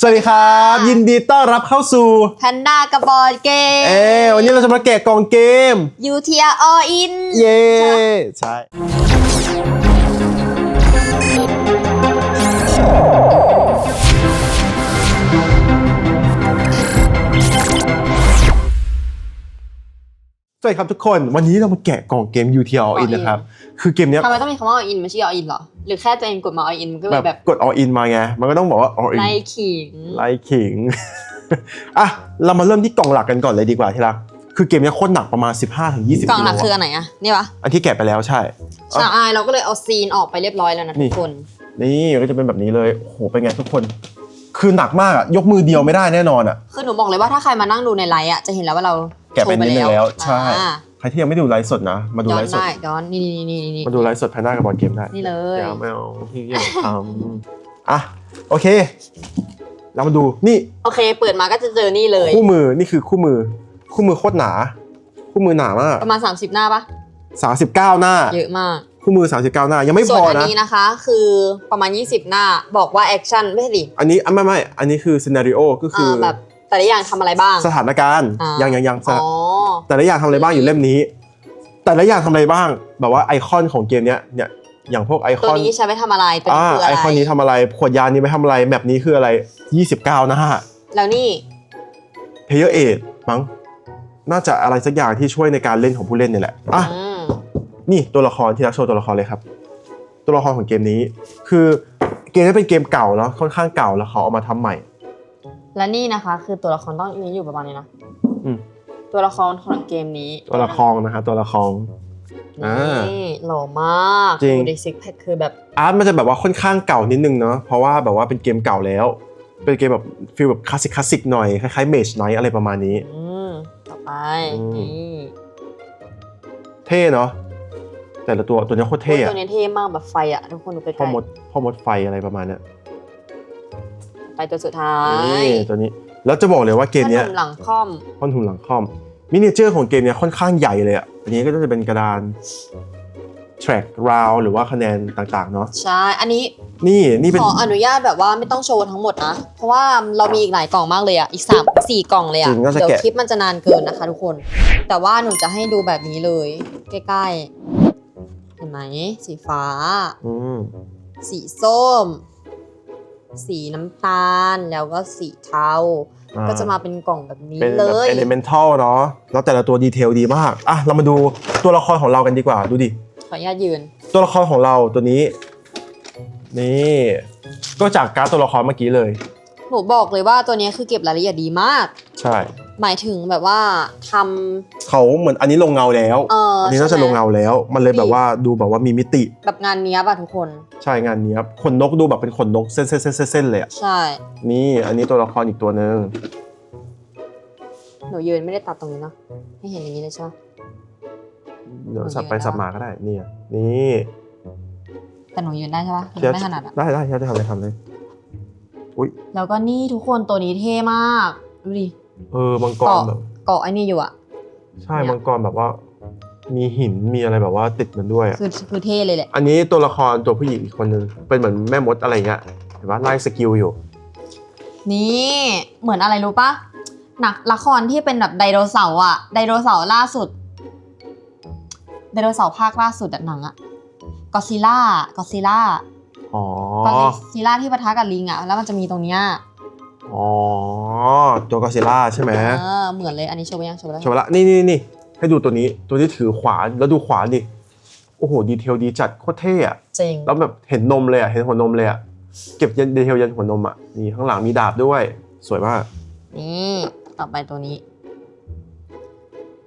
สวัสดีครับ ยินดีต้อนรับเข้าสู่แพนด้ากับบอร์ดเกม เอวันนี้เราจะมาแกะกล่องเกมยูเทียออิน เย้ใช่ สวัสดีครับทุกคน วันนี้เรามาแกะกล่องเกม UTL in นะครับ คือเกมเนี้ยทำไมต้องมีคำว่าออินไม่ใช่ออินหรอ หรือแค่ตัวเองกดมาออินมันก็แบเลยบแบบกด all in มาไง มันก็ต้องบอกว่า all in ไล่ขิงไลขิงอะเรามาเริ่มที่กล่องหลักกันก่อนเลยดีกว่าที่รักคือเกมเนี้ยโคตรหนักประมาณ 15-20กล่องหลักโคืออันไหนอะนี่ปะอันที่แกะไปแล้วใช่อ่าเราก็เลยเอาซีนออกไปเรียบร้อยแล้วนะนี่ทุกคน นี่ก็จะเป็นแบบนี้เลยโอ้โหเป็นไงทุกคนคือหนักมากอะยกมือเดียวไม่ได้แน่นอนอะคือหนูบอกเลยว่าถ้าใครมานั่งดูในไลฟ์อะจะเห็นแล้วว่าเรา แกะไปนิดนึงแล้ว ใช่ อ่าใครที่ยังไม่ดูไลฟ์สดนะ มาดูย้อไลนฟ์สด ได้ย้อนนี่นี่นี่นี่นี่มาดูไลฟ์สดแพนด้ากับบอลเกมได้นี่เลย อย่าไม่เอาที่อยากทำอะโอเค เรามาดูนี่โอเค เปิดมาก็จะเจอนี่เลย คู่มือนี่คือคู่มือ คู่มือโคตรหนา คู่มือหนามากประมาณ 30 หน้าปะ39 หน้า เยอะมาก คู่มือ 39 หน้า ยังไม่พส่วนออันนะ นี้นะคะคือประมาณ 20 หน้าบอกว่าแอคชั่นไม่ใช่ดิ อันนี้อะไม่ไม่อันนี้คือซีนารีโอก็คืออ่าแบบ แต่ละอย่างทำอะไรบ้าง สถานการณ์อ่ายังยังยังสถาอ๋อแต่ละอย่างทำอะไรบ้างอยู่เล่มนี้ แต่ละอย่างทำอะไรบ้าง แบบว่าไอคอนของเกมเนี้ยเนี่ยอย่างพวกไอคตัวอนนี้ใช้ไปทำอะไร ตัวอ่านี้คืออะไรไอคอนนี้ทำอะไรขวดยานี้ไปทำอะไรแมปนี้คืออะไร 29หน้าแล้วนี่ เพเยอร์เอทมั้งน่าจะอะไรสักอย่างที่ช่วยในการเล่นของผู้เล่นเนี่ยแหละอะ อืม นี่ตัวละครที่รักโชว์ตัวละครเลยครับ ตัวละครของเกมนี้ คือเกมนี้เป็นเกมเก่าเนาะค่อนข้างเก่าแล้วเขาเอามาทำใหม่ และนี่นะคะ คือตัวละครต้องมีอยู่ประมาณนี้นะอืม ตัวละครของเกมนี้ตัวละครนะฮะตัวละคร อ่านี่หล่อมากจริง ดูดิซิกแพคคือแบบอาร์ตมันจะแบบว่าค่อนข้างเก่านิดนึงเนาะเพราะว่าแบบว่าเป็นเกมเก่าแล้ว เป็นเกมแบบฟีลแบบคลาสสิกคลาสสิกหน่อยคล้ายๆเมจไนท์อะไรประมาณนี้ อืมต่อไปอืม นี่เท่เนาะแต่ละตัวตัวเนี้ยโคตรเท่โอ้ยอะตัวนี้เท่มากแบบไฟอะทุกคนดูใกล้พ่อมดพ่อมดไฟอะไรประมาณเนี้ยๆ ไปตัวสุดท้ายนี่ตัวนี้แล้วจะบอกเลยว่าเกมเนี้ยขนมหลังค่อมค่อนทุนหลังคอมมินิเจอร์ของเกมเนี้ยค่อนข้างใหญ่เลยอะอันนี้ก็จะเป็นกระดาน track round หรือว่าคะแนนต่างๆ เนาะใช่ อันนี้นี่นี่เป็นขออนุญาตแบบว่าไม่ต้องโชว์ทั้งหมดนะ เพราะว่าเรามีอีกหลายกล่องมากเลยอะอีกสามสี่กล่องเลยอะจริงน่าจะเดี๋ยวแกะคลิปมันจะนานเกินนะคะทุกคน แต่ว่าหนูจะให้ดูแบบนี้เลย ใกล้ๆ เห็นไหม สีฟ้าอืมสีส้ม สีน้ำตาลแล้วก็สีเทา อ่า ก็จะมาเป็นกล่องแบบนี้เป็นเลแบบย elemental เนาะแล้วแต่ละตัวดีเทลดีมากอะเรามาดูตัวละครของเรากันดีกว่าดูดิ ขออนุญาตยืน ตัวละครของเราตัวนี้ นี่ก็จากการ์ดตัวละครเมื่อกี้เลย หนูบอกเลยว่าตัวนี้คือเก็บรายละเอียดดีมาก ใช่ หมายถึงแบบว่าทำ เขาเหมือนอันนี้ลงเงาแล้วเอออันนี้น่าจะใช่ไหม ลงเงาแล้ว มันเลยแบบว่าดูแบบว่ามีมิติแบบงานเนี้ยป่ะทุกคน ใช่งานนี้ครับขนนกดูแบบเป็นขนนกเส้นเส้นเส้นเส้นเส้นเลยอะใช่นี่อันนี้ตัวละครอีกตัวหนึ่งหนูยืนไม่ได้ตัดตรงนี้เนาะให้เห็นอย่างนี้เลยใช่ปะ เดี๋ยวโอเคสับไปได้สับมาก็ได้เนี่ยนี่แต่หนูยืนได้ใช่ปะหนูเทียบไม่ถนัดอะได้ได้เทียบจะทำอะไรทำเลย แล้วก็นี่ทุกคนตัวนี้เท่มาก ดูดิ เออมังกรเกาะแบบเกาะไอ้นี่อยู่อะใช่เนี่ย มังกรแบบว่า มีหินมีอะไรแบบว่าติดมันด้วยอะคือคือเท่เลยแหละอันนี้ตัวละครตัวผู้หญิงอีกคนนึงเป็นเหมือนแม่มดอะไรเงี้ยเห็นปะไล่สกิลอยู่ นี่เหมือนอะไรรู้ปะหนักละครที่เป็นแบบไดโนเสาร์อะไดโนเสาร์ล่าสุดไดโนเสาร์ภาคล่าสุดอะหนังอะกอซิล่ากอซิล่าอ๋อ กอซิล่าที่ปะทะกับลิงอะแล้วมันจะมีตรงเนี้ย อ๋อ ตัวกอซิล่าใช่ไหมเออเหมือนเลยอันนี้โชว์ไปยังโชว์ไปแล้วใช่ปะละนี่นี่นี่ให้ดูตัวนี้ตัวที่ถือขวานแล้วดูขวานดิโอ้โหดีเทลดีจัดโคตรเท่อะจริงแล้วแบบเห็นนมเลยอะเห็นหัวนมเลยอะเก็บยันดีเทลยันหัวนมอะนี่ข้างหลังมีดาบด้วย สวยมากนี่ต่อไปตัวนี้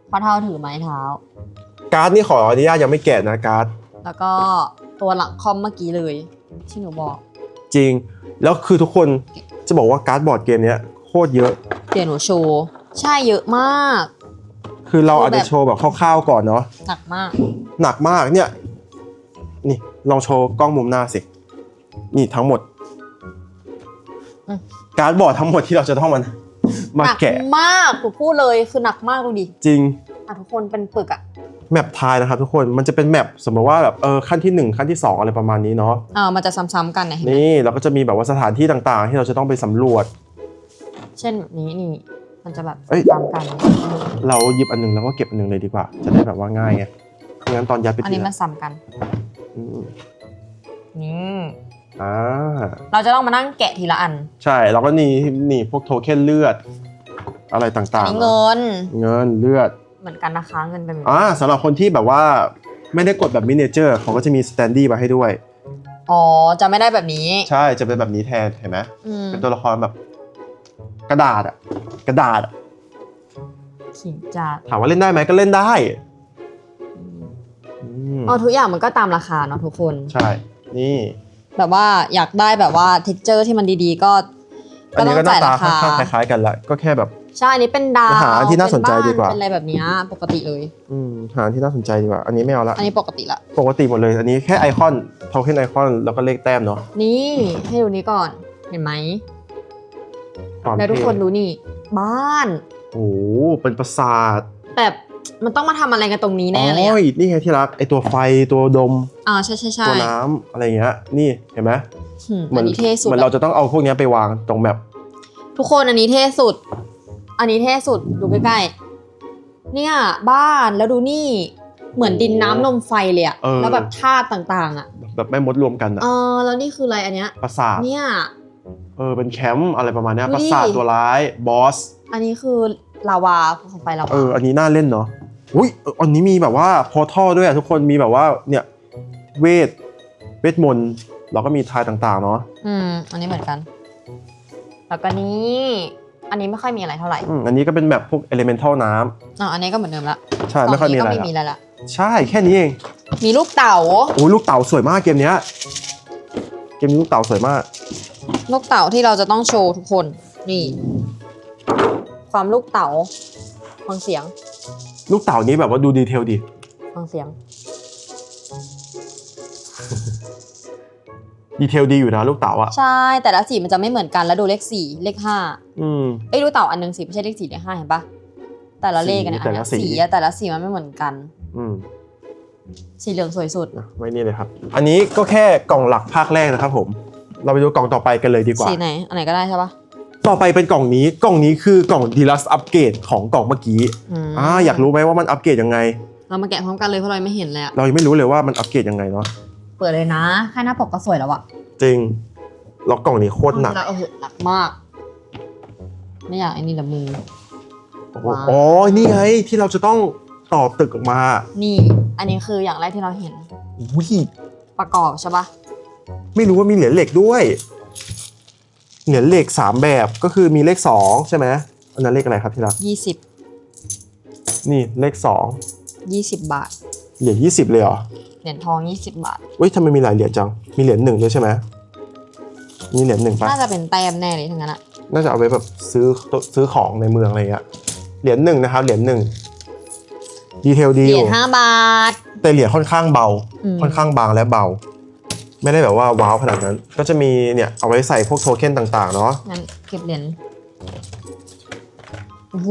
พ่อเท่าถือไม้เท้า การ์ดนี่ขออนุญาตยังไม่แกะนะการ์ดแล้วก็ตัวหลังคอมเมื่อกี้เลยที่หนูบอก จริงแล้วคือทุกคน จะบอกว่าการ์ดบอร์ดเกมเนี้ยโคตรเยอะ เดี๋ยวหนูโชว์ ใช่เยอะมาก คือเราคือแบบอาจจะโชว์แบบคร่าวๆก่อนเนาะหนักมาก หนักมากเนี่ย นี่ลองโชว์กล้องมุมหน้าสิ นี่ทั้งหมด อืม การ์ดบอร์ดทั้งหมดที่เราจะต้องมันมาหนักแกะ มากหนูพูดเลยคือหนักมากดูดิ จริง อะทุกคนเป็นปึกอะแมปทายนะครับทุกคนมันจะเป็นแมปสมมติว่าแบบเออขั้นที่ 1 ขั้นที่ 2 อะไรประมาณนี้เนาะเออมันจะซ้ำๆกันนะเห็นไหมนี่เราก็จะมีแบบว่าสถานที่ต่างๆ ที่เราจะต้องไปสำรวจ เช่นแบบนี้นี่มันจะแบบเอ้ยซ้ำกัน เราหยิบอันหนึงแล้วก็เก็บอันหนึงเลยดีกว่า จะได้แบบว่าง่ายไงไม่งั้นตอนยัดไปอันทีนี้มัละนซ้ำกันอืมนี่อ่าเราจะต้องมานั่งแกะทีละอันใช่แล้วก็นี่นี่พวกโทเค็นเลือด อะไรต่างอันๆนี้เงิน เงินเลือด เหมือนกันนะคะเงินเป็นแบบอ่าสำหรับคนที่แบบว่าไม่ได้กดแบบมินิเจอร์เขาก็จะมีสแตนดี้มาให้ด้วย อ๋อจะไม่ได้แบบนี้ใช่จะเป็นแบบนี้แทนเห็นไหมอืมเป็นตัวละครแบบ กระดาษอะกระดาษอะขิงจัดถามว่าเล่นได้ไหมก็เล่นได้อืมอ๋อทุกอย่างมันก็ตามราคาเนาะทุกคน ใช่ นี่ แบบว่าอยากได้แบบว่าเท็กเจอร์ที่มันดีๆก็อันก็ต้นี้องก็หน้าจ่ายตาราค่อนคาข้างคล้ายๆกันละก็แค่แบบ ใช่ อันนี้เป็นดาวหาอันที่น่าสนใจเป็บ้ดีกว่า เป็นอะไรแบบเนี้ยปกติเลย อืมหาที่น่าสนใจดีกว่า อันนี้ไม่เอาละ อันนี้ปกติละ ปกติหมดเลย อันนี้แค่ไอคอนโทเค็นไอคอนแล้วก็เลขแต้มเนาะ นี่ให้ดูนี้ก่อน เห็นไหมความแล้วทุกเท่คนดูนี่ บ้าน โอ้โหเป็นปราสาท แบบมันต้องมาทำอะไรกันตรงนี้แน่เลยอ๋อะอนี่ไงที่รัก ไอตัวไฟตัวดม อ่าใช่ใช่ใช่ตัวน้ำอะไรเงี้ย นี่เห็นไหมหืมเหมือัอนนนี้เท่สุดเหมือนอะเราจะต้องเอาพวกเนี้ยไปวางตรงแบบ ทุกคนอันนี้เท่สุด อันนี้เท่สุดดูใกล้ๆเนี่ยบ้านแล้วดูนี่เหมือนดินน้ำลมไฟเลยอะเออ แล้วแบบธาตุต่างๆอะแบบแม่มดรวมกันอะเออแล้วนี่คืออะไรอันเนี้ย ปราสาทเนี่ย เออเป็นแคมป์อะไรประมาณเนี้ยดูปดิราสาทตัวร้ายบอสอันนี้คือลาวาภูเขาไฟลาวาเอออันนี้น่าเล่นเนาะอุ้ยเอออันนี้มีแบบว่าพอท่อด้วยอะทุกคนมีแบบว่าเนี่ยเวทเวทมนต์เราก็มีทายต่างๆเนาะ อืมอันนี้เหมือนกัน แล้วก็นี้ อันนี้ไม่ค่อยมีอะไรเท่าไหร่อืมอันนี้ก็เป็นแบบพวกเอลิเมนทัลน้ำอะอันนี้ก็เหมือนเดิมละใช่ไม่ค่อยมีอะไรกล่งนี้ก็ไม่มีละอะไรละใช่แค่นี้เองมีลูกเต๋าโอ้ยลูกเต่าสวยมากเกมเนี้ยเกมนี้ลูกเต่าสวยมาก ลูกเต๋าที่เราจะต้องโชว์ทุกคนนี่ ความลูกเต๋าฟังเสียงลูกเต่านี้แบบว่าดูดีเทลดิฟังเสียง ดีเทลดีอยู่นะลูกเต่าอะใช่ แต่ละสีมันจะไม่เหมือนกันแล้วดูเลขสี่เลขห้าอืม เอ้ยลูกเต๋าอันหนึงสีไม่ใช่เลขสี่เลขห้าเห็นปะแต่ละเลขกันเนี่ยสีอันเนี้ยแต่ละสี สีอะแต่ละสีมันไม่เหมือนกัน อืมสีเหลืองสวยสุด อะไว้นี่เลยครับ อันนี้ก็แค่กล่องหลักภาคแรกนะครับผม เราไปดูกล่องต่อไปกันเลยดีกว่า สีไหนอันไหนก็ได้ใช่ปะต่อไปเป็นกล่องนี้ กล่องนี้คือกล่องดีลัสอัปเกรดของกล่องเมื่อกี้ มอ่า อยากรู้ไหมว่ามันอัปเกรดยังไง เรามาแกะพร้อมกันเลยเพราะเรายังไม่เห็นเลยอะเรายังไม่รู้เลยว่ามันอัปเกรดยังไงเนาะ เปิดเลยนะ แค่หน้าปกก็สวยแล้วอะจริงแล้วกล่องนี้โคตรหนักเราโอ้โหหนักมาก ไม่อยากไอ้นี่ละมือ โอ้โหอ๋อ นี่ไงที่เราจะต้องต่อตึกออกมานี่ อันนี้คืออย่างแรกที่เราเห็นอุ้ยประกอบใช่ปะไม่รู้ว่ามีเหรียญเหล็กด้วย เหรียญเหล็กสามแบบก็คือมีเลขสองใช่ไหมอันนั้นเลขอะไรครับที่รักยี่สิบนี่เลขสองยี่สิบบาท เหรียญยี่สิบเลยเหรอ เหรียญทองยี่สิบบาทเว้ยทำไมมีหลายเหรียญจัง มีเหรียญหนึ่งด้วยใช่ไหมมีเหรียญหนึ่งปะน่าจะเป็นแต้มแน่เลยทั้งนั้นอะน่าจะเอาไว้แบบซื้อซื้อของในเมืองอะไรเงี้ย เหรียญหนึ่งนะครับ เหรียญหนึ่งดีเทลดีเหอรียยู่ญห้าบาท แต่เหรียญค่อนข้างเบาอืมค่อนข้างบางและเบา ไม่ได้แบบว่าว้าวขนาดนั้น ก็จะมีเนี่ยเอาไว้ใส่พวกโทเค็นต่างๆเนาะงั้นเก็บเหรียญโอ้โห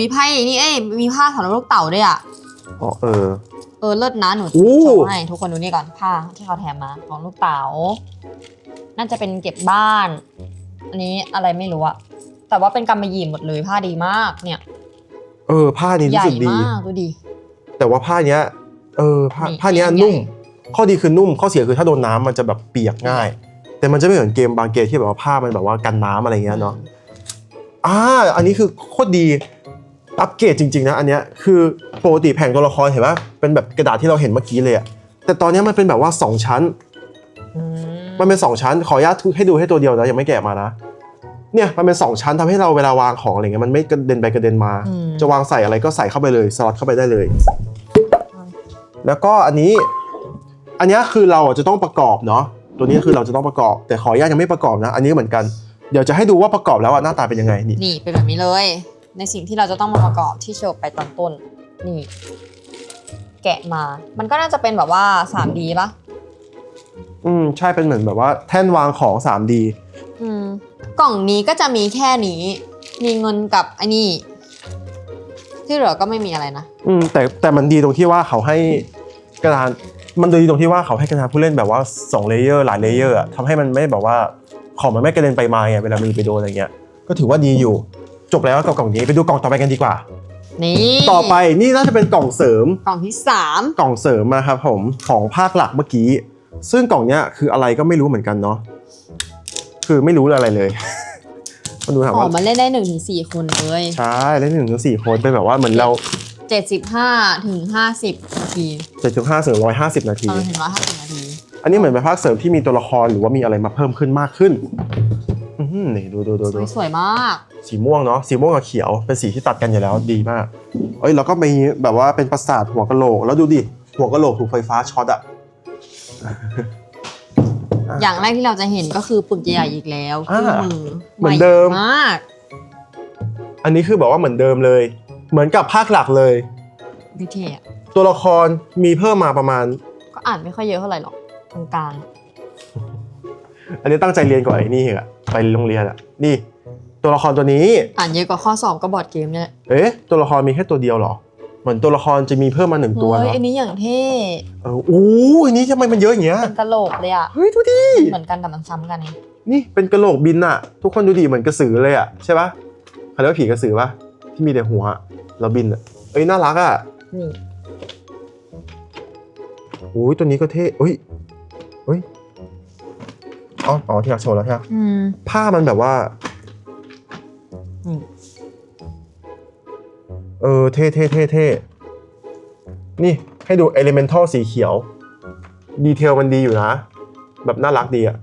มีไพ่นี่เอ้ยมีผ้าสำหรับลูกเต่าด้วยอะอ๋อเออ เออเลิศนะหนูโอ้ โชว์ให้ทุกคนดูนี่ก่อนผ้าที่เขาแถมมาของลูกเต๋าน่าจะเป็นเก็บบ้าน อันนี้อะไรไม่รู้อะแต่ว่าเป็นกำมะหยี่หมดเลยผ้าดีมากเนี่ยเออ ผ้านี้ใหรู้ญ่สึกดี มากดูดิ แต่ว่าผ้าเนี้ย เออผ้านี่ผ้าเนี้ยใหญ่ นุ่ม ข้อดีคือนุ่ม ข้อเสียคือถ้าโดนน้ำมันจะแบบเปียกง่าย แต่มันจะไม่เหมือนเกมบางเกมที่แบบว่าผ้ามันแบบว่ากันน้ำอะไรเงี้ยเนาะอ่าอันนี้คือโคตรดี อัปเกรดจริงๆนะอันเนี้ยคือปกติแผงตัวละครเห็นปะเป็นแบบกระดาษที่เราเห็นเมื่อกี้เลยอะแต่ตอนเนี้ยมันเป็นแบบว่า 2 ชั้นอืมมันเป็น 2 ชั้น ขออนุญาตให้ดูให้ตัวเดียวนะยังไม่แกะมานะเนี่ยมันเป็น 2 ชั้นทำให้เราเวลาวางของอะไรเงี้ยมันไม่กระเด็นไปกระเด็นมา อืม จะวางใส่อะไรก็ใส่เข้าไปเลยสล็อตเข้าไปได้เลย แล้วก็อันนี้ อันเนี้ยคือเราอะจะต้องประกอบเนาะตัวนี้คือเราจะต้องประกอบ แต่ขออนุญาตยังไม่ประกอบนะ อันนี้เหมือนกันเดี๋ยวจะให้ดูว่าประกอบแล้วอะหน้าตาเป็นยังไงนี่ นี่เป็นแบบนี้เลย ในสิ่งที่เราจะต้องมาประกอบที่โชว์ไปตอนต้นนี่ แกะมา มันก็น่าจะเป็นแบบว่า 3D ปะอืมใช่เป็นเหมือนแบบว่าแท่นวางของ 3D อืมกล่องนี้ก็จะมีแค่นี้ มีเงินกับไอ้นี่ ที่เหลือก็ไม่มีอะไรนะ อืมแต่แต่มันดีตรงที่ว่าเขาให้กระดานมันดีตรงที่ว่าเขาให้กระดานผู้เล่นแบบว่า2เลเยอร์หลายเลเยอร์อะทำให้มันไม่แบบว่าของมันไม่กระเด็นไปมาไงเวลามือไปโดนอะไรเงี้ยก็ถือว่าดีอยู่ จบแล้วกับกล่องนี้ไปดูกล่องต่อไปกันดีกว่า นี่ต่อไปนี่น่าจะเป็นกล่องเสริม กล่องที่สามกล่องเสริมนะครับผมของภาคหลักเมื่อกี้ ซึ่งกล่องเนี้ยคืออะไรก็ไม่รู้เหมือนกันเนาะคือไม่รู้อะไรเลย มาดูถามอ๋อว่ามันเล่นได้หนึ่งถึงสี่คนเลยใช่เล่นหนึ่งถึงสี่คนเป็นแบบว่าเหมือนเราเจ็ดสิบห้าถึงห้าสิบนาทีเจ็ดถึงห้าถึงร้อยห้าสิบนาทีตอนถึงร้อยห้าสิบนาที อันนี้เหมือนเป็นภาคเสริมที่มีตัวละครหรือว่ามีอะไรมาเพิ่มขึ้นมากขึ้น อือหือนี่ดูดูดูดูสวยๆมาก สีม่วงเนาะสีม่วงกับเขียวเป็นสีที่ตัดกันอยู่แล้วดีมากเอ้ยแล้วก็มีแบบว่าเป็นประสาทหัวกะโหลกแล้วดูดิหัวกะโหลกถูกไฟฟ้าช็อตอะอย่างแรกที่เราจะเห็นก็คือปึกใหญ่ๆอีกแล้วอ่าคู่มือเหมือนเดิมใหมาก อันนี้คือแบบว่าเหมือนเดิมเลย เหมือนกับภาคหลักเลยดีเทลตัวละครมีเพิ่มมาประมาณ ก็อ่านไม่ค่อยเยอะเท่าไหร่หรอกตรงกลาง อันนี้ตั้งใจเรียนกว่าไอ้นี่อีกอะไปโรงเรียนอะนี่ ตัวละครตัวนี้ อ่านเยอะกว่าข้อสอบก็บอร์ดเกมเนี่ยเอ๊ะตัวละครมีแค่ตัวเดียวเหรอ เหมือนตัวละครจะมีเพิ่มมาหนึ่งตัวเฮ้ยเนาะอันนี้อย่างเท่เออโอ้ยอันนี้ทำไมมันเยอะอย่างเงี้ยเป็นกะโหลกเลยอะ เฮ้ยดูดิเหมือนกันแต่มันซ้ำกันไงนี่เป็นกระโหลกบินอะทุกคนดูดิเหมือนกระสือเลยอะใช่ปะเขาเรียกว่าผีกระสือปะที่มีแต่หัวแล้วบินอะเอ้ยน่ารักอะนี่โอ้ยตัวนี้ก็เท่เอ้ยเฮ้ย อ๋ออ๋อที่อยากโชว์แล้วใช่ไหมอืม ผ้ามันแบบว่า อืม เออเท่เท่เท่เท่นี่ให้ดู Elemental สีเขียว ดีเทลมันดีอยู่นะ แบบน่ารักดีอะ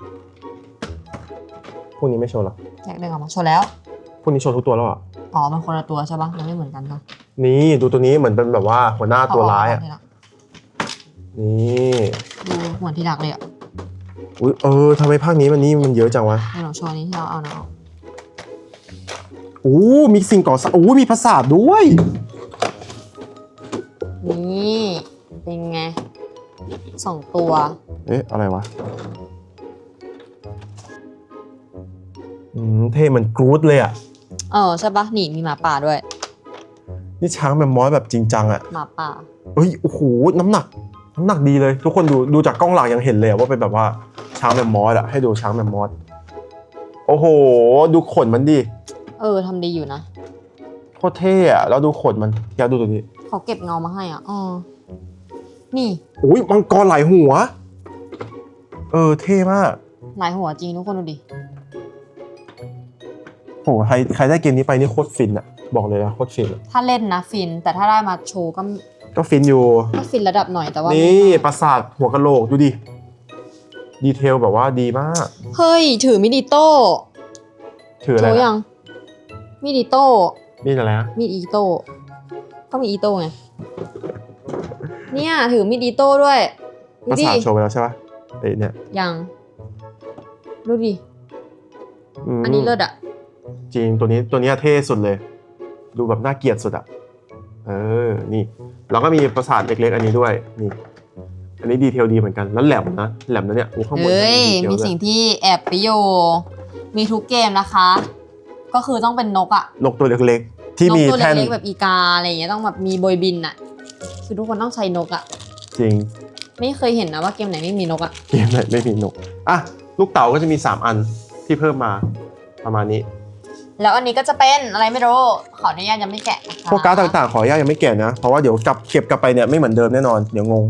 พวกนี้ไม่โชว์หรอแยกเดินออกมาโชว์แล้ว พวกนี้โชว์ทุกตัวแล้วอะอ๋อ มันคนละตัวใช่ปะมันไม่เหมือนกันเนาะนี่ดูตัวนี้เหมือนเป็นแบบว่าหัวหน้าตัวร้ายอะเออนี่ ดูเหมือนที่ดักเลยอะ อุ้ยเออทำไมภาคนี้มันนี่มันเยอะจังวะให้ลองโชว์นี้ที่เราเอานะเอาโอ้มีสิ่งก่อสร้างโอ้มีภาษาทด้วย นี่เป็นไงสองตัว เอ๊ะ อะไรวะอืมเท่เหมือนกรูดเลยอะเออใช่ปะนี่มีหมาป่าด้วย นี่ช้างแมมมอสแบบจริงจังอะหมาป่าเฮ้ย โอ้โห น้ำหนัก น้ำหนักดีเลย ทุกคนดู ดูจากกล้องหลังยังเห็นเลยอะว่าเป็นแบบว่า ช้างแมมมอสอะให้ดูช้างแมมมอสโอ้โห ดูขนมันดิเออทำดีอยู่นะ โคตรเท่อะแล้วดูขนมันอยากดูตัวนี้เขาเก็บเงามาให้อะเออนี่อุ้ยมังกรหลายหัว เออเท่มากหลายหัวจริงทุกคนดูดิ โหใครใครได้เกมนี้ไปนี่โคตรฟินอะบอกเลยนะโคตรฟินอะถ้าเล่นนะฟิน แต่ถ้าได้มาโชว์ก็ก็ฟินอยู่ ก็ฟินระดับหน่อยแต่ว่านี่ไม่มากปราสาทหัวกะโหลกดูดิ ดีเทลแบบว่าดีมาก เฮ้ย ถือมิดิโต้ถืออะไรโชว์นะยังมิดิโต้นี่อะไรนะมีดอีโต้ก็มีอีโต้ไง เนี่ยถือมีดอีโต้ด้วยปดูราดิสาทโชว์ไปแล้วใช่ปะเอ้ยเนี่ยยังดูดิ มอันนี้เลิศอะจริงตัวนี้ตัวนี้เท่สุดเลย ดูแบบน่าเกลียดสุดอะเออนี่ แล้วก็มีประสาทเล็กๆ อันนี้ด้วยนี่อั นนี้ดีเทลดีเหมือนกัน แล้วแหลมนะ แหลมนะเนี่ยโอ้ข้างบนเฮ้ยดีเทลมีด้วยสิ่งที่แอบไปโยมีทุกเกมนะคะ ก็คือต้องเป็นนกอะนกตัวเล็กๆ ที่นกมีตัวแท่นเล็กๆแบบอีกาอะไรอย่างเงี้ยต้องแบบมีโบยบินอะคือทุกคนต้องใช้นกอะจริง ไม่เคยเห็นนะว่าเกมไหนไม่มีนกอะเกมไหนไม่มีนกอะลูกเต๋าก็จะมี 3 อันที่เพิ่มมาประมาณนี้ แล้วอันนี้ก็จะเป็นอะไรไม่รู้ ขออนุญาตยังไม่แกะนะคะพวกการ์ดต่างๆ ขออนุญาตยังไม่แกะนะ เพราะว่าเดี๋ยวกลับเก็บกลับไปเนี่ยไม่เหมือนเดิมแน่นอน เดี๋ยวงง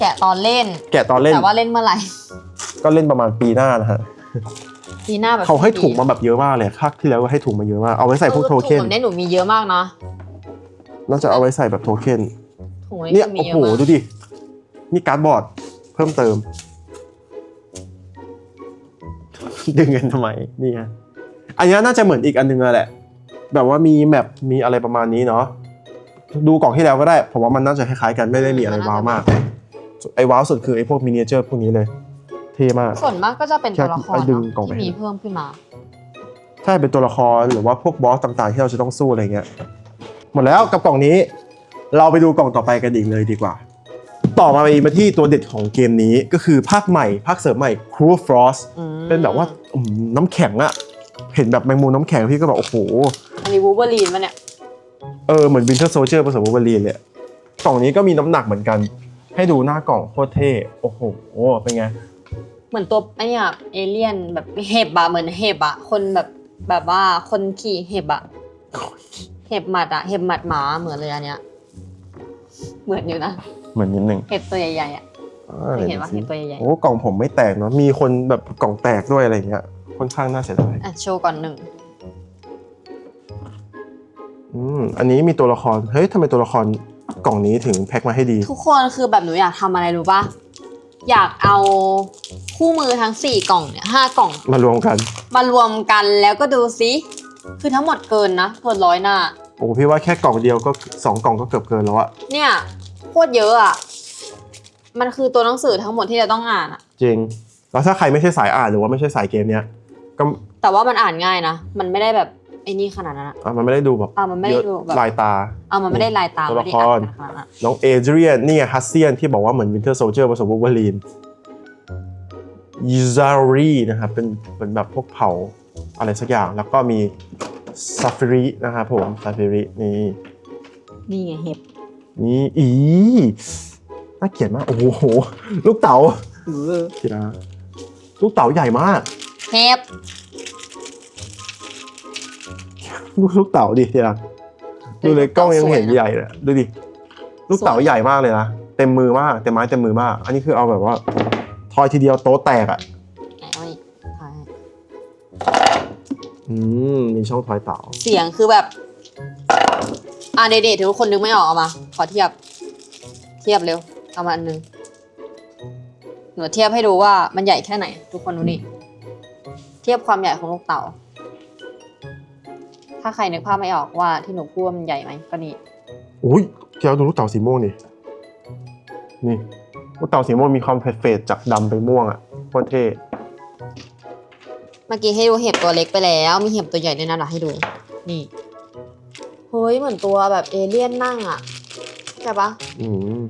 แกะตอนเล่น แกะตอนเล่นแต่ว่าเล่นเมื่อไหร่ ก็เล่นประมาณปีหน้านะฮะปีหน้าแบบเขาให้ถุงมาแบบเยอะมากเลยคาดที่แล้วก็ให้ถุงมาเยอะมากเอาไว้ใส่พวกโทเค็นถุงแบบนี้หนูมีเยอะมากนะน่าจะเอาไว้ใส่แบบโทเค็นถุงเนี่นี้ยก็มีโอ้เยโหอะมากดูดินี่การ์ดบอร์ดเพิ่มเติม ดึงเงินทำไมนี่ไงอันนี้น่าจะเหมือนอีกอันนึงอะแหละ แบบว่ามีแมปมีอะไรประมาณนี้เนาะดูกล่องที่แล้วก็ได้ ผมว่ามันน่าจะคล้ายๆกันไม่ได้มีอะไรว้าวมาก ไอ้ว้าวสุดคือไอ้พวกมินิเจอร์พวกนี้เลย เท่มาก ส่วนมากก็จะเป็นตัวละครแค่ดึงเนอะกล่องไปที่มีเพิ่มขึ้นมา ใช่เป็นตัวละครหรือว่าพวกบอสต่างๆ ที่เราจะต้องสู้อะไรเงี้ย หมดแล้วกับกล่องนี้ เราไปดูกล่องต่อไปกันอีกเลยดีกว่า ต่อมาไปมาที่ตัวเด็ดของเกมนี้ก็คือภาคใหม่ ภาคเสริมใหม่ Cruel Frost อืมเป็นแบบว่าอืมน้ำแข็งอะเห็นแบบแมงมุมน้ำแข็งพี่ก็แบบโอ้โห อันนี้วูเบอรีนมาเนี่ย เออเหมือนวินเทอร์โซเจอร์ผสมวูล์ฟเวอรีนเลยอะกล่องนี้ก็มีน้ำหนักเหมือนกัน ให้ดูหน้ากล่องโคตรเท่โอ้โหเป็นไง เหมือนตัวไอ้เนี่ยเอเลี่ยนแบบเห็บอะเหมือนเห็บอะคนแบบแบบว่าคนขี่เห็บอะเห็บหมัดอะเห็บหมัดหมาเหมือนเลยอันเนี้ยเหมือนอยู่นะเหมือนนิดนึงเห็บตัวใหญ่ๆอะอ่าเคยเห็นว่าดูสิเห็บตัวใหญ่โอ้กล่องผมไม่แตกเนาะมีคนแบบกล่องแตกด้วยอะไรเงี้ยค่อนข้างน่าเสียดายๆอะโชว์ก่อนหนึ่งอืมอันนี้มีตัวละครเฮ้ยทำไมตัวละคร กล่องนี้ถึงแพ็คมาให้ดี ทุกคนคือแบบหนูอยากทำอะไรรู้ปะอยากเอาคู่มือทั้งสี่กล่องเนี่ยห้ากล่อง มารวมกัน มารวมกันแล้วก็ดูซิ คือทั้งหมดเกินนะเกินร้อยหน้า โอ้พี่ว่าแค่กล่องเดียวก็สองกล่องก็เกือบเกินแล้วอะเนี่ยโคตรเยอะอะมันคือตัวหนังสือทั้งหมดที่เราต้องอ่านอะจริง แล้วถ้าใครไม่ใช่สายอ่านหรือว่าไม่ใช่สายเกมเนี้ยก็แต่ว่ามันอ่านง่ายนะ มันไม่ได้แบบไอ้นี่ขนาดนั้นอะอะมันไม่ได้ดูแบบอะมันไม่ได้เยอะดูแบบลายตาเอามันไม่ได้ลายตาตัวไม่ละได้คอ่ารนขนาดนั้นอะน้องเอเดรียนนี่ไงฮัสเซียนที่บอกว่าเหมือนวินเทอร์โซเจอร์ผสมวูล์ฟเวอรีนยูซารีนะครับเป็นเป็นแบบพวกเผ่าอะไรสักอย่าง แล้วก็มีซาฟิรินะครับผมซาฟิรินี่นี่ไงเห็บนี่อีน่าเกลียดมาก โอ้โห ลูกเต๋าทีนะลูกเต๋าใหญ่มากเห็บดู ลูกเต๋าดิทีนะดูเลยกล้องยังเห็นใหญ่เลยดูดิลูกเต๋าใหญ่มากเลยนะเต็มมือมากเต็มไม้เต็มมือมาก อันนี้คือเอาแบบว่า ทอยทีเดียวโต๊ะแตกอะไหนเอาอีกถ่ายให้อืมมีช่องทอยเต๋าเสียงคือแบบ อ่าเด็ดๆทุกคนนึกไม่ออกเอามา ขอเทียบ เทียบเร็ว เอามาอันนึงหนูเทียบให้ดูว่ามันใหญ่แค่ไหน ทุกคนดูนี่เทียบความใหญ่ของลูกเต๋า ถ้าใครนึกภาพไม่ออกว่าที่หนูพูดว่ามันใหญ่ไหมก็นี่อุ้ยเจ้าดูลูกเต๋าสีม่วงดินี่ลูกเต๋าสีม่วงมีความเฟดๆจากดำไปม่วงอะโคตรเท่เมื่อกี้ให้ดูเห็บตัวเล็กไปแล้ว มีเห็บตัวใหญ่ด้วยนะเดี๋ยวให้ดู นี่เฮ้ยเหมือนตัวแบบเอเลี่ยนนั่งอะใช่ปะอืม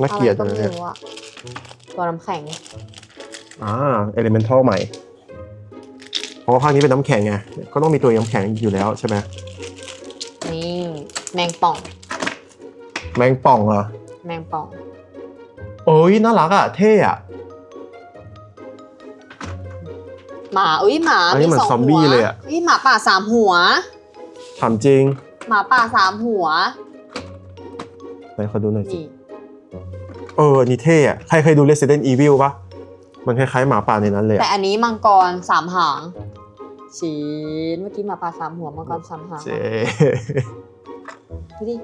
น่าอะเกไรลียดก็เลยไม่เนี่ยรู้อะตัวน้ำแข็งอ่าเอลิเมนทัลใหม่ เพราะว่าภาคนี้เป็นน้ำแข็งไงก็ต้องมีตัวน้ำแข็งอยู่แล้วใช่ไหมนี่แมงป่อง แมงป่องเหรอแมงป่องเอ้ยน่ารักอะเท่อะหมาอุ้ยหมาอันนี้เหมือนสองซอมบี้หัวเลยอะอุ้ยหมาป่าสามหัว ถามจริงหมาป่าสามหัวไหนขอดูหน่อยสินี่เอออันนี่เท่อะใครเคยดู Resident Evil ปะ มันคล้ายๆหมาป่าในนั้นเลยแต่อะอันนี้มังกรสามหางชีนเมื่อกี้หมาป่าสามหัวมังกรสามหางเจ๊ดูดิ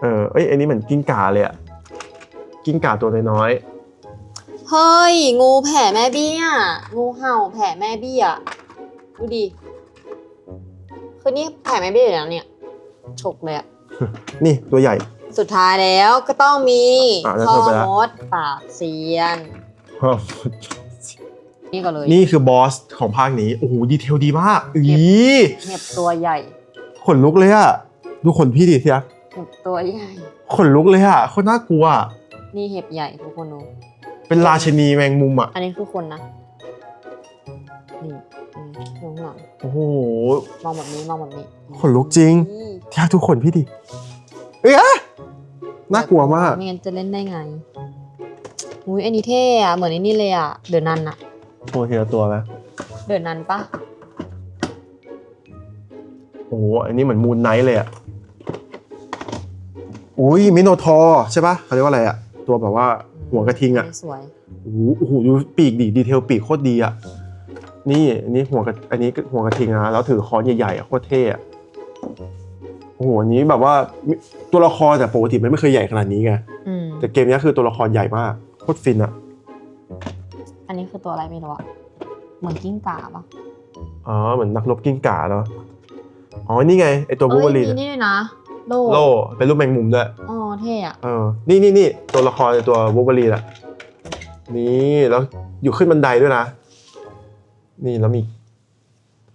เออเอ้ยอันนี้เหมือนกิ้งก่าเลยอะกิ้งก่าตัวน้อยเฮ้ย งูแผ่แม่เบี้ย งูเห่าแผ่แม่เบี้ย ดูดิคือนี่แผ่แม่เบี้ยอยู่แล้วเนี่ยฉกเลยอะ ๆนี่ตัวใหญ่ สุดท้ายแล้วก็ต้องมีอะแล้วพ่อจบไปแล้วมดปากเซียน นี่ก็เลยนี่คือบอสของภาคนี้ โอ้โห ดีเทลดีมากอีเห็บตัวใหญ่ขนลุกเลยอะดูขนพี่ดิเทียเห็บตัวใหญ่ขนลุกเลยอะโคตรน่ากลัวอะนี่เห็บใหญ่ทุกคนดูเป็นราชินีแมงมุมอะอันนี้คือคนนะนี่อืมข้างหลังโอ้โหมองแบบนี้มองแบบนี้ขนลุกจริงนี่เทียทุกคนพี่ดิเอ้ยอะน่ากลัวมากไม่งั้นจะเล่นได้ไง อุ้ยอันนี้เท่อะเหมือนไอ้นี่เลยอะเดือนนันอะโอ้ทีละตัวไหมเดือนนันปะโอ้โหอันนี้เหมือนมูนไนท์เลยอะ อุ้ยมิโนทอร์ใช่ปะเขาเรียกว่าอะไรอะ ตัวแบบว่าหัวกระทิงอะนนี้สวยโอ้โหโอ้โหดูปีกดิดีเทลปีกโคตรดีอะ นี่อันนี้หัวกระอันนี้หัวกระทิงนะแล้วถือค้อนใหญ่ๆอะโคตรเท่อะโอ้โหอันนี้แบบว่าตัวละครแต่ปกติมันไม่เคยใหญ่ขนาดนี้ไง อืมแต่เกมนี้คือตัวละครใหญ่มาก โคตรฟินอะอันนี้คือตัวอะไรไม่รู้อะเหมือนกิ้งก่าปะอ๋อ เหมือนนักรบกิ้งก่าเนาะอ๋อ นี่ไงไอตัวบูเอ้เบอยรีนมีนี่ด้วยนะ โลโล่เป็นรูปแมงมุมด้วยอ๋อเท่อะเออนี่นี่นี่ตัวละครตัววูบอรีนอะนี่แล้วอยู่ขึ้นบันไดด้วยนะ นี่แล้วมี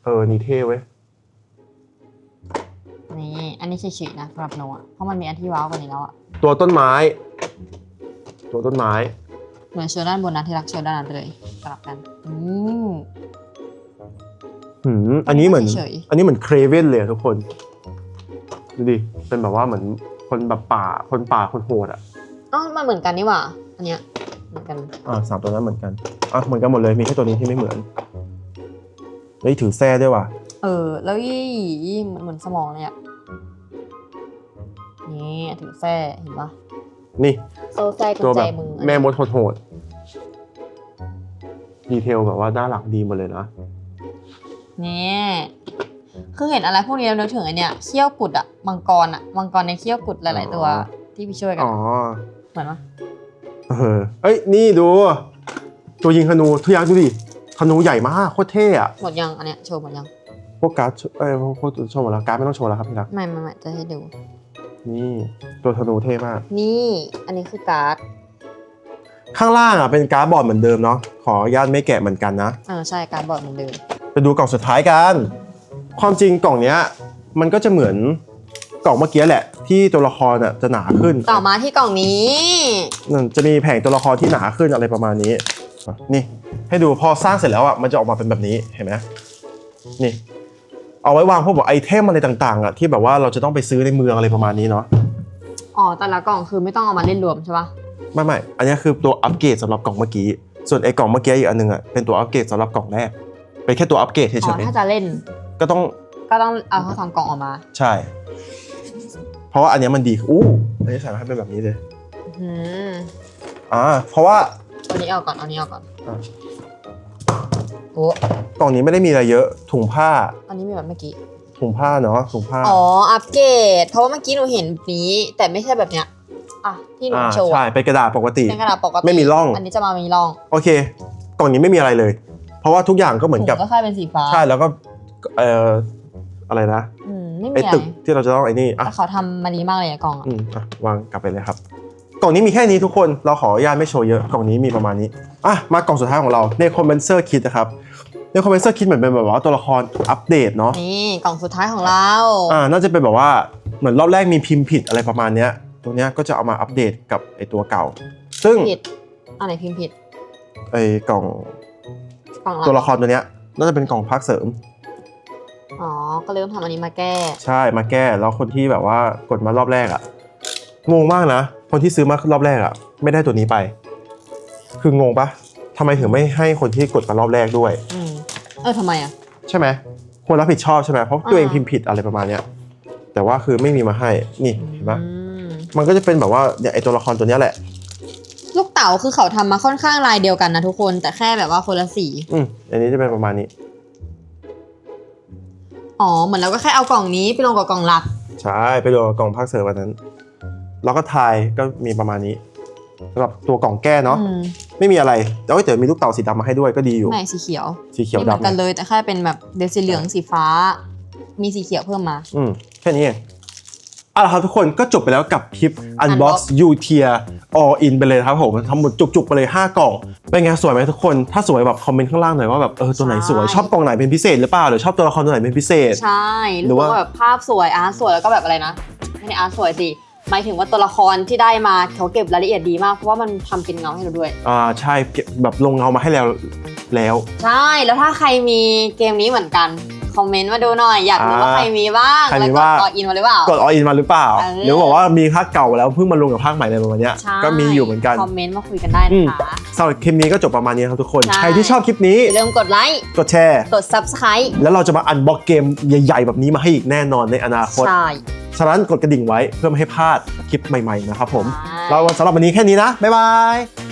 เออนี่เท่เว้ยนี่อันนี้เฉยๆนะสำหรับโนอะเพราะมันมีอันที่ว้าวกว่านี้แล้วอะตัวต้นไม้ ตัวต้นไม้ เหมือนเชิญด้านบนนะที่รักเชิญด้านนั้นไปเลยสลับกันอืมหืมอันนี้เหมือน เฉยอันนี้เหมือนเครเวนเลยอะทุกคนดูดิเป็นแบบว่าเหมือนคนแบบป่าคนป่าคนโหดอะอ๋อมันเหมือนกันนี่หว่า อันเนี้ยเหมือนกันอ่าสามตัวนั้นเหมือนกันอะเหมือนกันหมดเลยมีแค่ตัวนี้ที่ไม่เหมือนเฮ้ยถือแส้ด้วยว่ะเออ แล้วยี่เหมือนเหมือนสมองเลยอะนี่ถือแส้เห็นปะ นี่โซ่แส้กุญตัวแจแบบมือแม่มดโหดๆดีเทลแบบว่าน่ารักดีหมดเลยนะนี่คือเห็นอะไรพวกนี้แล้วนึกถึงไอเนี้ยเขี้ยวกุดอะมังกรอะมังกรในเขี้ยวกุดหลาย ๆ ตัว อ๋อ ที่พี่ช่วยกันอ๋อ เหมือนปะเออเอ้ย นี่ดู ตัวยิงธนูทุกอย่างดูดิ ธนูใหญ่มาก โคตรเท่อะหมดยังอันเนี้ยโชว์หมดยัง พวกการ์ดเอ้ยพวกโชว์หมดแล้ว การ์ดไม่ต้องโชว์แล้วครับพี่รัก ไม่ไม่ไม่จะให้ดู นี่ ตัวธนูเท่มาก นี่ อันนี้คือการ์ด ข้างล่างอะเป็นการ์ดบอร์ดเหมือนเดิมเนาะขออนุญาตไม่แกะเหมือนกันนะเออใช่การ์ดบอร์ดเหมือนเดิม ไปดูกล่องสุดท้ายกัน ความจริงกล่องเนี้ย มันก็จะเหมือนกล่องเมื่อกี้แหละ ที่ตัวละครอะจะหนาขึ้นต่อมาที่กล่องนี้ นั่นจะมีแผงตัวละครที่หนาขึ้นอะไรประมาณนี้อะนี่ให้ดูพอสร้างเสร็จแล้วอะมันจะออกมาเป็นแบบนี้เห็นไหมนี่ เอาไว้วางพวกแบบไอเทมอะไรต่างๆอะที่แบบว่าเราจะต้องไปซื้อในเมืองอะไรประมาณนี้เนาะอ๋อแต่ละกล่องคือไม่ต้องเอามาเล่นรวมใช่ปะไม่ไม่อันนี้คือตัวอัปเกรดสำหรับกล่องเมื่อกี้ ส่วนไอ้กล่องเมื่อกี้อีกอันหนึงอะเป็นตัวอัปเกรดสำหรับกล่องแรกเป็นแค่ตัวอัปเกรดเฉอ๋อยถ้าจะเล่นๆก็ต้องก็ต้องเอาทั้งสองกล่องออกมาใช่ เพราะว่าอันเนี้ยมันดีอู้อันนี้ใส่มาให้เป็นแบบนี้เลยอืมอ่าเพราะว่า เอานี้เอาก่อนเอานี้เอาก่อน อะ โอ้กล่องนี้ไม่ได้มีอะไรเยอะ ถุงผ้า อันนี้มีแบบเมื่อกี้ ถุงผ้าเนาะ ถุงผ้า อ๋อ อัปเกรด เพราะว่าเมื่อกี้หนูเห็นนี้ แต่ไม่ใช่แบบเนี้ย อะ ที่หนูอ่าโชว์ใช่ อะเป็นกระดาษปกติ เป็นกระดาษปกติไม่มีร่อง อันนี้จะมามีร่องโอเค กล่องนี้ไม่มีอะไรเลย เพราะว่าทุกอย่างก็เหมือนกับ ถุงก็แค่เป็นสีฟ้าใช่ แล้วก็ เอ่อ อะไรนะ อืมไม่มีไอ้อะไรตึกที่เราจะต้องไอ้นี่ อะแต่เขาทำมาดีมากเลยอะกล่องอะอืมอะวางกลับไปเลยครับ กล่องนี้มีแค่นี้ทุกคนเราขออนุญาตไม่โชว์เยอะกล่องนี้มีประมาณนี้อะมากล่องสุดท้ายของเราในคอมเมนเซอร์คิดนะครับในคอมเมนเซอร์คิดเหมือนเป็นแบบว่าตัวละครอัปเดตเนาะนี่กล่องสุดท้ายของเราอ่าน่าจะเป็นแบบว่าเหมือนรอบแรกมีพิมพ์ผิดอะไรประมาณเนี้ยตัวเนี้ยก็จะเอามาอัปเดตกับไอตัวเก่า ซึ่งผิดอะไรพิมพ์ผิดไอกล่องกล่องตัวละละครตัวเนี้ยน่าจะเป็นกล่องพักเสริมอ๋อ ก็เลยต้องทำอันนี้มาแก้ ใช่ มาแก้ แล้วคนที่แบบว่ากดมารอบแรกอะงงมากนะ คนที่ซื้อมารอบแรกอะไม่ได้ตัวนี้ไป คืองงปะทำไมถึงไม่ให้คนที่กดมารอบแรกด้วย อืมเออทำไมอะใช่ไหมควรรับผิดชอบใช่ไหมเพราะตัวเองอ่าพิมพ์ผิดอะไรประมาณเนี้ยแต่ว่าคือไม่มีมาให้นี่เห็นปะอืมมันก็จะเป็นแบบว่าเนี่ยไอตัวละครตัวเนี้ยแหละ ลูกเต๋าคือเขาทำมาค่อนข้างลายเดียวกันนะทุกคน แต่แค่แบบว่าคนละสี อืมอันนี้จะเป็นประมาณนี้อ๋อ เหมือนเราก็แค่เอากล่องนี้ไปลงกับกล่องหลัก ใช่ไปดูกล่องภาคเสริมวันนั้น แล้วก็ทายก็มีประมาณนี้สำหรับตัวกล่องแก้เนาะอืมไม่มีอะไรแต่ว่าเดี๋ยวมีลูกเต่าสีดำมาให้ด้วยก็ดีอยู่ ไม่สีเขียวสีเขียวนี่เหมือนดำกันเลยแต่แค่เป็นแบบเดยวสีเหลืองสีฟ้า มีสีเขียวเพิ่มมา อืมแค่นี้เองเอาละครับทุกคนก็จบไปแล้วกับคลิป Unbox U Tier All In ไปเลยครับผมทั้งหมดจุกๆไปเลย 5 กล่อง เป็นไงสวยไหมทุกคน ถ้าสวยแบบคอมเมนต์ข้างล่างหน่อยว่าแบบเออตัวไหนสวยใช่ ชอบกล่องไหนเป็นพิเศษหรือเปล่าหรือชอบตัวละครตัวไหนเป็นพิเศษ ใช่หรือว่าแบบภาพสวยอาร์ตสวยแล้วก็แบบอะไรนะไม่ได้อาร์ตสวยสิ หมายถึงว่าตัวละครที่ได้มาเขาเก็บรายละเอียดดีมากเพราะว่ามันทำเป็นเงาให้เราด้วย อ่าใช่เก็บแบบลงเงามาให้แล้วแล้ว ใช่แล้วถ้าใครมีเกมนี้เหมือนกัน คอมเมนต์มาดูหน่อย อยากรู้ว่าอ่าใครมีบ้างใครมีแล้วก็บ้างกดอินมาหรือเปล่า กด All In มาหรือเปล่า เออ หรือบอกว่ามีภาคเก่าแล้วเพิ่งมาลงกับภาคใหม่อะไรประมาณเนี้ยใช่ก็มีอยู่เหมือนกัน คอมเมนต์มาคุยกันได้อืมนะคะ สำหรับคลิปนี้ก็จบประมาณนี้ครับทุกคน ใช่ ใครที่ชอบคลิปนี้อย่าลืมกดไลค์ กดแชร์ กด subscribe แล้วเราจะมาอันบ็อกเกมใหญ่ ๆ แบบนี้มาให้อีกแน่นอนในอนาคต ใช่ ฉะนั้นกดกระดิ่งไว้เพื่อไม่ให้พลาดคลิปใหม่ ๆ นะครับผม ใช่ เราสำหรับวันนี้แค่นี้นะ บ๊ายบาย